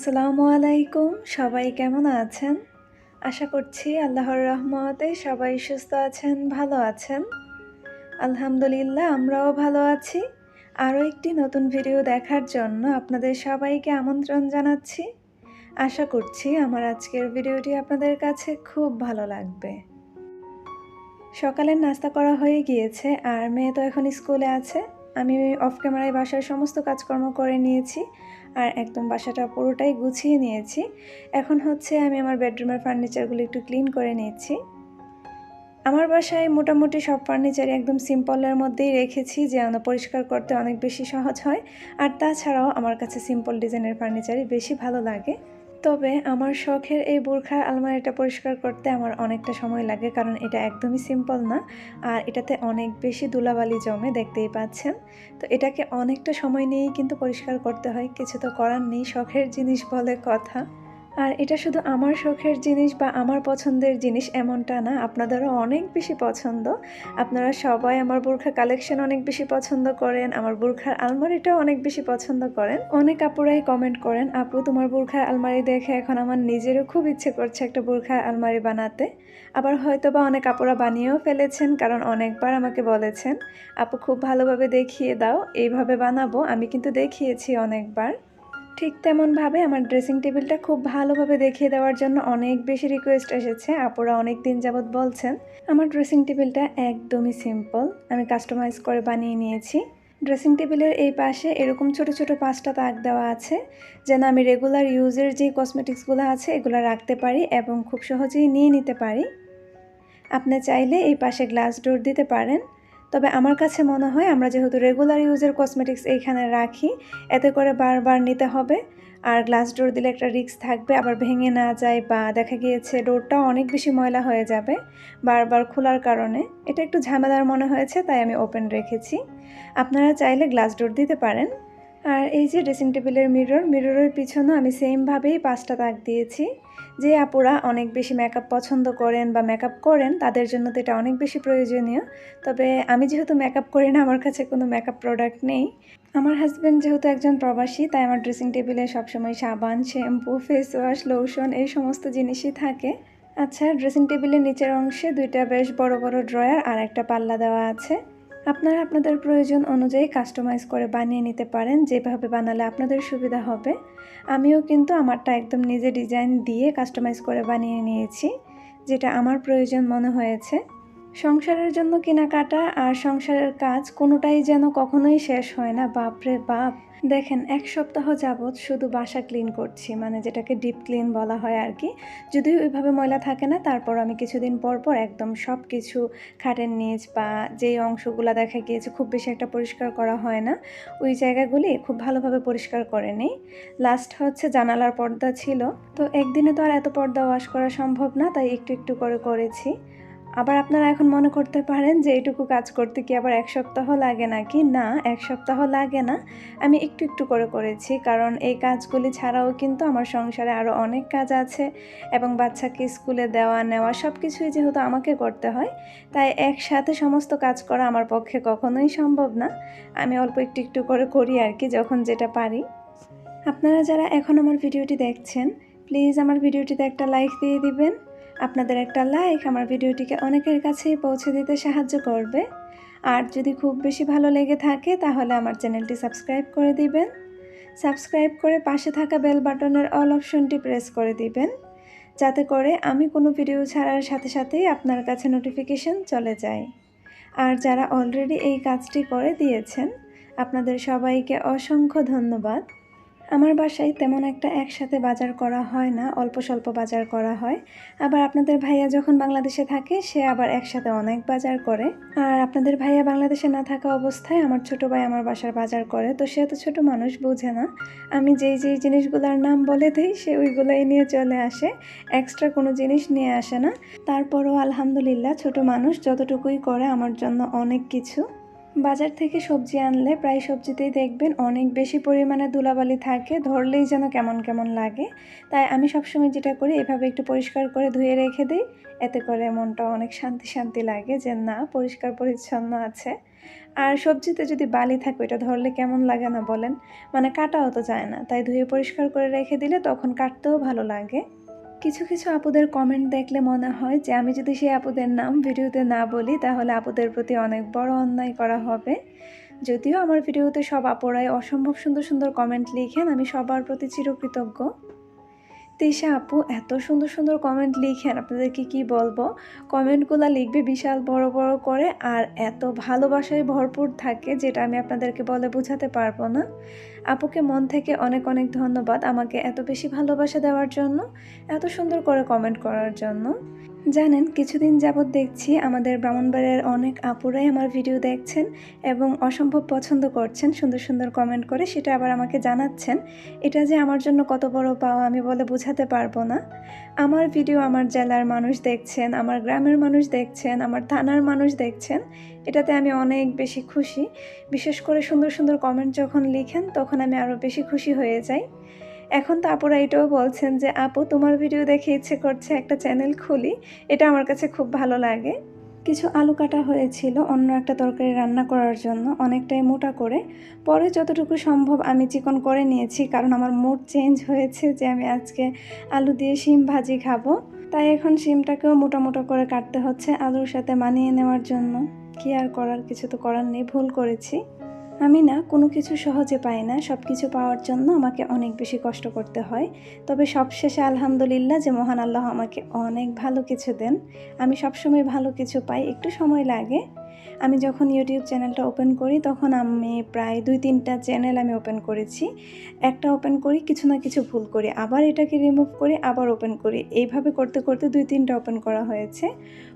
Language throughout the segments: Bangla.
আসসালামু আলাইকুম। সবাই কেমন আছেন? আশা করছি আল্লাহর রহমতে সবাই সুস্থ আছেন, ভালো আছেন। আলহামদুলিল্লাহ, আমরাও ভালো আছি। আরও একটি নতুন ভিডিও দেখার জন্য আপনাদের সবাইকে আমন্ত্রণ জানাচ্ছি। আশা করছি আমার আজকের ভিডিওটি আপনাদের কাছে খুব ভালো লাগবে। সকালের নাস্তা করা হয়ে গিয়েছে, আর মেয়ে তো এখন স্কুলে আছে। আমি অফ ক্যামেরায় বাসার সমস্ত কাজকর্ম করে নিয়েছি আর একদম বাসাটা পুরোটাই গুছিয়ে নিয়েছি। এখন হচ্ছে আমি আমার বেডরুমের ফার্নিচারগুলো একটু ক্লিন করে নিয়েছি আমার বাসায় মোটামুটি সব ফার্নিচারই একদম সিম্পলের মধ্যেই রেখেছি যেন পরিষ্কার করতে অনেক বেশি সহজ হয়। আর তাছাড়াও আমার কাছে সিম্পল ডিজাইনের ফার্নিচারই বেশি ভালো লাগে। তবে আমার শখের এই বোরখার আলমারিটা পরিষ্কার করতে আমার অনেকটা সময় লাগে, কারণ এটা একদমই সিম্পল না। আর এটাতে অনেক বেশি ধুলাবালি জমে, দেখতেই পাচ্ছেন। তো এটাকে অনেকটা সময় নিয়েই কিন্তু পরিষ্কার করতে হয়, কিছু তো করার নেই শখের জিনিস বলে কথা। আর এটা শুধু আমার শখের জিনিস বা আমার পছন্দের জিনিস এমনটা না, আপনাদেরও অনেক বেশি পছন্দ। আপনারা সবাই আমার বোরখা কালেকশন অনেক বেশি পছন্দ করেন, আমার বোরখার আলমারিটাও অনেক বেশি পছন্দ করেন। অনেক আপুরাই কমেন্ট করেন, আপু, তোমার বোরখার আলমারি দেখে এখন আমার নিজেরও খুব ইচ্ছে করছে একটা বোরখার আলমারি বানাতে। আবার হয়তো বা অনেক আপুরা বানিয়েও ফেলেছেন, কারণ অনেকবার আমাকে বলেছেন, আপু, খুব ভালোভাবে দেখিয়ে দাও, এইভাবে বানাবো। আমি কিন্তু দেখিয়েছি অনেকবার। ঠিক তেমনভাবে আমার ড্রেসিং টেবিলটা খুব ভালোভাবে দেখিয়ে দেওয়ার জন্য অনেক বেশি রিকোয়েস্ট এসেছে। আপুরা অনেক দিন যাবৎ বলছেন, আমার ড্রেসিং টেবিলটা একদমই সিম্পল আমি কাস্টমাইজ করে বানিয়ে নিয়েছি। ড্রেসিং টেবিলের এই পাশে এরকম ছোট ছোট পাঁচটা তাক দেওয়া আছে, যেন আমি রেগুলার ইউজের যে কসমেটিক্সগুলো আছে, এগুলো রাখতে পারি এবং খুব সহজেই নিয়ে নিতে পারি। আপনি চাইলে এই পাশে গ্লাস ডোর দিতে পারেন। তবে আমার কাছে মনে হয় আমরা যেহেতু রেগুলার ইউজের কসমেটিক্স এইখানে রাখি, এতে করে বারবার নিতে হবে। আর গ্লাস ডোর দিলে একটা রিক্স থাকবে, আবার ভেঙে না যায় বা দেখা গিয়েছে ডোরটা অনেক বেশি ময়লা হয়ে যাবে বারবার খোলার কারণে। এটা একটু ঝামেলার মনে হয়েছে, তাই আমি ওপেন রেখেছি। আপনারা চাইলে গ্লাস ডোর দিতে পারেন। আর এই যে ড্রেসিং টেবিলের মিরর মিররের পিছনেও আমি সেমভাবেই পাঁচটা তাক দিয়েছি। যে আপুরা অনেক বেশি মেকআপ পছন্দ করেন বা মেকআপ করেন, তাদের জন্য তো এটা অনেক বেশি প্রয়োজনীয়। তবে আমি যেহেতু মেকআপ করি না, আমার কাছে কোনো মেকআপ প্রোডাক্ট নেই। আমার হাজব্যান্ড যেহেতু একজন প্রবাসী, তাই আমার ড্রেসিং টেবিলে সবসময় সাবান শ্যাম্পু ফেস ওয়াশ লোশন এই সমস্ত জিনিসই থাকে। আচ্ছা ড্রেসিং টেবিলের নিচের অংশে দুইটা বেশ বড় বড় ড্রয়ার আর একটা পাল্লা দেওয়া আছে। আপনারা আপনাদের প্রয়োজন অনুযায়ী কাস্টমাইজ করে বানিয়ে নিতে পারেন, যেভাবে বানালে আপনাদের সুবিধা হবে। আমিও কিন্তু আমারটা একদম নিজে ডিজাইন দিয়ে কাস্টমাইজ করে বানিয়ে নিয়েছি, যেটা আমার প্রয়োজন মনে হয়েছে। সংসারের জন্য কেনাকাটা আর সংসারের কাজ কোনোটাই যেন কখনোই শেষ হয় না। বাপরে বাপ। দেখেন, এক সপ্তাহ যাবৎ শুধু বাসা ক্লিন করছি মানে যেটাকে ডিপ ক্লিন বলা হয় আর কি। যদিও ওইভাবে ময়লা থাকে না, তারপর আমি কিছুদিন পর পর একদম সব কিছু খাটের নিচ বা যেই অংশগুলো দেখা গিয়েছে খুব বেশি একটা পরিষ্কার করা হয় না। ওই জায়গাগুলি খুব ভালোভাবে পরিষ্কার করে নিই। লাস্ট হচ্ছে জানালার পর্দা ছিল। তো একদিনে তো আর এত পর্দা ওয়াশ করা সম্ভব না, তাই একটু একটু করে করেছি। আবার আপনারা এখন মনে করতে পারেন যে এইটুকু কাজ করতে কি আবার এক সপ্তাহ লাগে নাকি? না, এক সপ্তাহ লাগে না। আমি একটু একটু করে করেছি, কারণ এই কাজগুলি ছাড়াও কিন্তু আমার সংসারে আরও অনেক কাজ আছে এবং বাচ্চাকে স্কুলে দেওয়া, নেওয়া সব কিছুই যেহেতু আমাকে করতে হয়, তাই একসাথে সমস্ত কাজ করা আমার পক্ষে কখনোই সম্ভব না। আমি অল্প একটু একটু করে করি আর কি, যখন যেটা পারি। আপনারা যারা এখন আমার ভিডিওটি দেখছেন প্লিজ আমার ভিডিওটিতে একটা লাইক দিয়ে দিবেন। আপনাদের একটা লাইক আমার ভিডিওটিকে অনেকের কাছেই পৌঁছে দিতে সাহায্য করবে। আর যদি খুব বেশি ভালো লেগে থাকে, তাহলে আমার চ্যানেলটি সাবস্ক্রাইব করে দিবেন। সাবস্ক্রাইব করে পাশে থাকা বেল বাটনের অল অপশনটি প্রেস করে দিবেন। যাতে করে আমি কোনো ভিডিও ছাড়ার সাথে সাথেই আপনার কাছে নোটিফিকেশন চলে যায়। আর যারা অলরেডি এই কাজটি করে দিয়েছেন, আপনাদের সবাইকে অসংখ্য ধন্যবাদ। আমার বাসায় তেমন একটা একসাথে বাজার করা হয় না, অল্প স্বল্প বাজার করা হয়। আবার আপনাদের ভাইয়া যখন বাংলাদেশে থাকে, সে আবার একসাথে অনেক বাজার করে। আর আপনাদের ভাইয়া বাংলাদেশে না থাকা অবস্থায় আমার ছোট ভাই আমার বাসার বাজার করে। তো সে তো ছোট মানুষ, বোঝে না। আমি যেই যেই জিনিসগুলোর নাম বলে দিই, সে ওইগুলোই নিয়ে চলে আসে। এক্সট্রা কোনো জিনিস নিয়ে আসে না। তারপরও আলহামদুলিল্লাহ ছোট মানুষ, যতটুকুই করে আমার জন্য অনেক কিছু। বাজার থেকে সবজি আনলে প্রায় সবজিতেই দেখবেন অনেক বেশি পরিমাণে ধুলাবালি থাকে, ধরলেই যেন কেমন কেমন লাগে। তাই আমি সবসময় যেটা করি, এভাবে একটু পরিষ্কার করে ধুয়ে রেখে দিই। এতে করে মনটা অনেক শান্তি শান্তি লাগে যে না, পরিষ্কার পরিচ্ছন্ন আছে। আর সবজিতে যদি বালি থাকে ওটা ধরলে কেমন লাগে না বলেন? মানে কাটাও তো যায় না। তাই ধুয়ে পরিষ্কার করে রেখে দিলে তখন কাটতেও ভালো লাগে। কিছু কিছু আপুদের কমেন্ট দেখলে মনে হয় যে আমি যদি সেই আপুদের নাম ভিডিওতে না বলি, তাহলে আপুদের প্রতি অনেক বড় অন্যায় করা হবে। যদিও আমার ভিডিওতে সব আপুরাই অসম্ভব সুন্দর সুন্দর কমেন্ট লিখেন, আমি সবার প্রতি চিরকৃতজ্ঞ। তিশা আপু এত সুন্দর সুন্দর কমেন্ট লিখেন। আপনাদেরকে কি বলব? কমেন্টগুলো লিখবে বিশাল বড় বড় করে আর এত ভালোবাসায় ভরপুর থাকে যেটা আমি আপনাদেরকে বলে বোঝাতে পারব না। আপুকে মন থেকে অনেক অনেক ধন্যবাদ আমাকে এত বেশি ভালোবাসা দেওয়ার জন্য, এত সুন্দর করে কমেন্ট করার জন্য। জানেন, কিছুদিন যাবৎ দেখছি আমাদের ব্রাহ্মণবাড়িয়ার অনেক আপুরাই আমার ভিডিও দেখছেন এবং অসম্ভব পছন্দ করছেন, সুন্দর সুন্দর কমেন্ট করে সেটা আবার আমাকে জানাচ্ছেন। এটা যে আমার জন্য কত বড় পাওয়া আমি বলে বোঝাতে পারব না। আমার ভিডিও আমার জেলার মানুষ দেখছেন, আমার গ্রামের মানুষ দেখছেন, আমার থানার মানুষ দেখছেন, এটাতে আমি অনেক বেশি খুশি। বিশেষ করে সুন্দর সুন্দর কমেন্ট যখন লিখেন, তখন আমি আরও বেশি খুশি হয়ে যাই। এখন তো আপুরা এটাও বলছেন যে, আপু, তোমার ভিডিও দেখে ইচ্ছে করছে একটা চ্যানেল খুলি। এটা আমার কাছে খুব ভালো লাগে। কিছু আলু কাটা হয়েছিল অন্য একটা তরকারি রান্না করার জন্য অনেকটাই মোটা করে। পরে যতটুকু সম্ভব আমি চিকন করে নিয়েছি, কারণ আমার মুড চেঞ্জ হয়েছে যে, আমি আজকে আলু দিয়ে শিম ভাজি খাব। তাই এখন শিমটাকেও মোটা মোটা করে কাটতে হচ্ছে আলুর সাথে মানিয়ে নেওয়ার জন্য। কি আর করার, কিছু তো করার নেই, ভুল করেছি। আমি না কোনো কিছু সহজে পাই না। সব কিছু পাওয়ার জন্য আমাকে অনেক বেশি কষ্ট করতে হয়। তবে সবশেষে আলহামদুলিল্লাহ যে মহান আল্লাহ আমাকে অনেক ভালো কিছু দেন। আমি সবসময় ভালো কিছু পাই, একটু সময় লাগে। আমি যখন ইউটিউব চ্যানেলটা ওপেন করি, তখন আমি প্রায় দুই তিনটা চ্যানেল আমি ওপেন করেছি। একটা ওপেন করি, কিছু না কিছু ভুল করি। আবার এটাকে রিমুভ করি আবার ওপেন করি। এইভাবে করতে করতে দুই তিনটা ওপেন করা হয়েছে।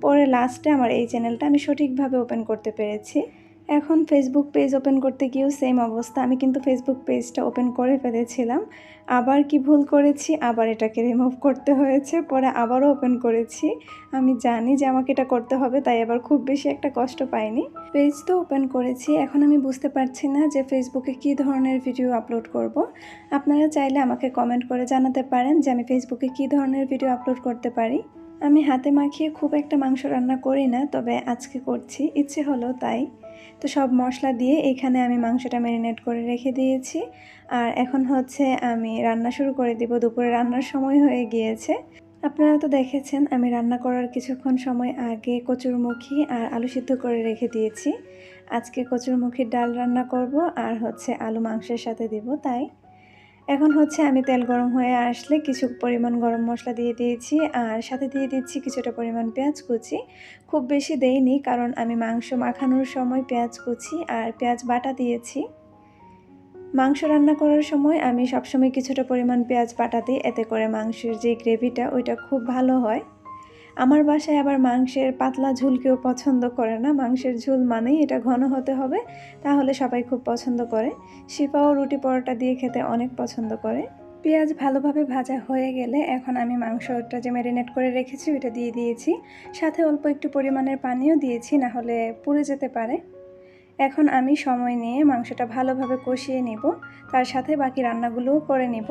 পরে লাস্টে আমার এই চ্যানেলটা আমি সঠিকভাবে ওপেন করতে পেরেছি। এখন ফেসবুক পেজ ওপেন করতে গিয়েও সেম অবস্থা। আমি কিন্তু ফেসবুক পেজটা ওপেন করে ফেলেছিলাম। আবার কি ভুল করেছি? আবার এটাকে রিমুভ করতে হয়েছে। পরে আবারও ওপেন করেছি। আমি জানি যে আমাকে এটা করতে হবে, তাই আবার খুব বেশি একটা কষ্ট পাইনি। পেজ তো ওপেন করেছি। এখন আমি বুঝতে পারছি না যে ফেসবুকে কী ধরনের ভিডিও আপলোড করব। আপনারা চাইলে আমাকে কমেন্ট করে জানাতে পারেন যে আমি ফেসবুকে কী ধরনের ভিডিও আপলোড করতে পারি। আমি হাতে মাখিয়ে খুব একটা মাংস রান্না করি না, তবে আজকে করছি। ইচ্ছে হলো তাই। তো সব মশলা দিয়ে এখানে আমি মাংসটা ম্যারিনেট করে রেখে দিয়েছি। আর এখন হচ্ছে আমি রান্না শুরু করে দিব। দুপুরে রান্নার সময় হয়ে গিয়েছে। আপনারা তো দেখেছেন, আমি রান্না করার কিছুক্ষণ সময় আগে কচুরমুখী আর আলু সিদ্ধ করে রেখে দিয়েছি। আজকে কচুরমুখীর ডাল রান্না করব আর হচ্ছে আলু মাংসের সাথে দিব, তাই। এখন হচ্ছে আমি তেল গরম হয়ে আসলে কিছু পরিমাণ গরম মশলা দিয়ে দিয়েছি, আর সাথে দিয়ে দিচ্ছি কিছুটা পরিমাণ পেঁয়াজ কুচি। খুব বেশি দেইনি, কারণ আমি মাংস মাখানোর সময় পেঁয়াজ কুচি আর পেঁয়াজ বাটা দিয়েছি। মাংস রান্না করার সময় আমি সবসময় কিছুটা পরিমাণ পেঁয়াজ বাটা দিই, এতে করে মাংসের যে গ্রেভিটা, ওইটা খুব ভালো হয়। আমার বাসায় আবার মাংসের পাতলা ঝুল কেউ পছন্দ করে না। মাংসের ঝুল মানেই এটা ঘন হতে হবে, তাহলে সবাই খুব পছন্দ করে। শিপাও রুটি পরোটা দিয়ে খেতে অনেক পছন্দ করে। পেঁয়াজ ভালোভাবে ভাজা হয়ে গেলে এখন আমি মাংসটা যে ম্যারিনেট করে রেখেছি ওইটা দিয়ে দিয়েছি। সাথে অল্প একটু পরিমাণের পানিও দিয়েছি, না হলে পুড়ে যেতে পারে। এখন আমি সময় নিয়ে মাংসটা ভালোভাবে কষিয়ে নিব, তার সাথে বাকি রান্নাগুলোও করে নিব।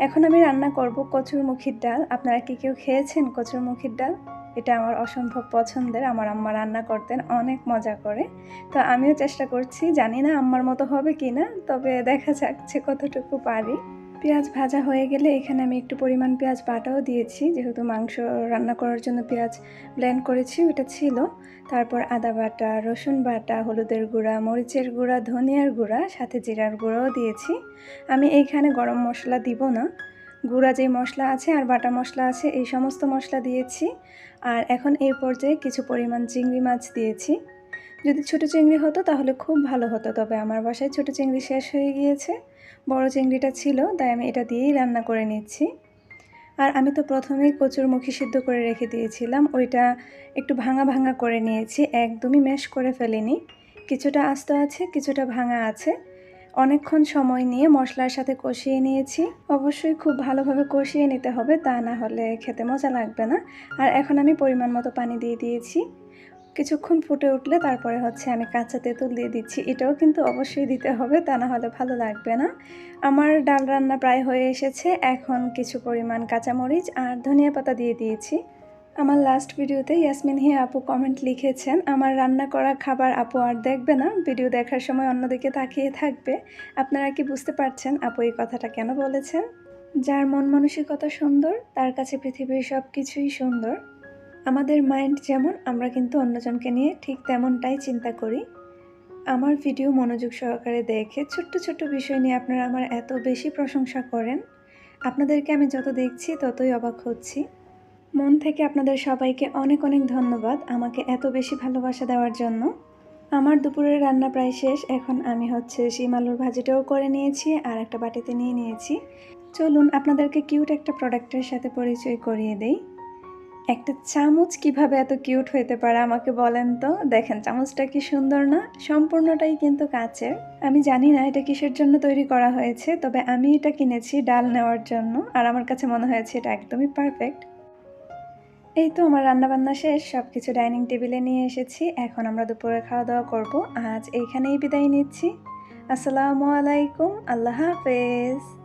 এখন আমি রান্না করব কচুর মুখির ডাল। আপনারা কি কেউ খেয়েছেন কচুর মুখির ডাল? এটা আমার অসম্ভব পছন্দের। আমার আম্মা রান্না করতেন, অনেক মজা করে। তো আমিও চেষ্টা করছি। জানি না আম্মার মতো হবে কি না তবে দেখা যাচ্ছে কতটুকু পারি। পেঁয়াজ ভাজা হয়ে গেলে এখানে আমি একটু পরিমাণ পেঁয়াজ বাটাও দিয়েছি। যেহেতু মাংস রান্না করার জন্য পেঁয়াজ ব্লেন্ড করেছি, ওটা ছিল। তারপর আদা বাটা, রসুন বাটা, হলুদের গুঁড়া, মরিচের গুঁড়া, ধনিয়ার গুঁড়া, সাথে জিরার গুঁড়াও দিয়েছি। আমি এইখানে গরম মশলা দিব না। গুঁড়া যে মশলা আছে আর বাটা মশলা আছে, এই সমস্ত মশলা দিয়েছি। আর এখন এই পর্যায়ে কিছু পরিমাণ চিংড়ি মাছ দিয়েছি। যদি ছোটো চিংড়ি হতো তাহলে খুব ভালো হতো, তবে আমার বাসায় ছোটো চিংড়ি শেষ হয়ে গিয়েছে। বড় চিংড়িটা ছিল, তাই আমি এটা দিয়েই রান্না করে নিচ্ছি। আর আমি তো প্রথমেই কচুর মুখী সিদ্ধ করে রেখে দিয়েছিলাম, ওইটা একটু ভাঙা ভাঙা করে নিয়েছি, একদমই ম্যাশ করে ফেলিনি। কিছুটা আস্ত আছে, কিছুটা ভাঙা আছে। অনেকক্ষণ সময় নিয়ে মশলার সাথে কষিয়ে নিয়েছি। অবশ্যই খুব ভালোভাবে কষিয়ে নিতে হবে, তা না হলে খেতে মজা লাগবে না। আর এখন আমি পরিমাণ মতো পানি দিয়ে দিয়েছি। কিছুক্ষণ ফুটে উঠলে তারপরে হচ্ছে আমি কাঁচা তেঁতুল দিয়ে দিচ্ছি। এটাও কিন্তু অবশ্যই দিতে হবে, তা না হলে ভালো লাগবে না। আমার ডাল রান্না প্রায় হয়ে এসেছে, এখন কিছু পরিমাণ কাঁচামরিচ আর ধনিয়া পাতা দিয়ে দিয়েছি। আমার লাস্ট ভিডিওতে ইয়াসমিন হি আপু কমেন্ট লিখেছেন, আমার রান্না করা খাবার আপু আর দেখবে না ভিডিও দেখার সময় অন্যদিকে তাকিয়ে থাকবে। আপনারা কি বুঝতে পারছেন আপু এই কথাটা কেন বলেছেন? যার মন মানসিকতা সুন্দর, তার কাছে পৃথিবীর সব কিছুই সুন্দর। আমাদের মাইন্ড যেমন, আমরা কিন্তু অন্যজনকে নিয়ে ঠিক তেমনটাই চিন্তা করি। আমার ভিডিও মনোযোগ সহকারে দেখে ছোট্ট ছোট্ট বিষয় নিয়ে আপনারা আমার এত বেশি প্রশংসা করেন। আপনাদেরকে আমি যত দেখছি ততই অবাক হচ্ছি। মন থেকে আপনাদের সবাইকে অনেক অনেক ধন্যবাদ আমাকে এত বেশি ভালোবাসা দেওয়ার জন্য। আমার দুপুরের রান্না প্রায় শেষ, এখন আমি হচ্ছে শিম আলুর ভাজিটাও করে নিয়েছি আর একটা বাটিতে নিয়ে নিয়েছি। চলুন আপনাদেরকে কিউট একটা প্রোডাক্টের সাথে পরিচয় করিয়ে দেই। একটা চামচ কীভাবে এত কিউট হইতে পারে আমাকে বলেন তো? দেখেন, চামচটা কি সুন্দর না? সম্পূর্ণটাই কিন্তু কাচের। আমি জানি না এটা কিসের জন্য তৈরি করা হয়েছে, তবে আমি এটা কিনেছি ডাল নেওয়ার জন্য, আর আমার কাছে মনে হয়েছে এটা একদমই পারফেক্ট। এই তো আমার রান্নাবান্না শেষ সব কিছু ডাইনিং টেবিলে নিয়ে এসেছি। এখন আমরা দুপুরে খাওয়া দাওয়া করব। আজ এইখানেই বিদায় নিচ্ছি। আসসালামু আলাইকুম, আল্লাহ হাফেজ।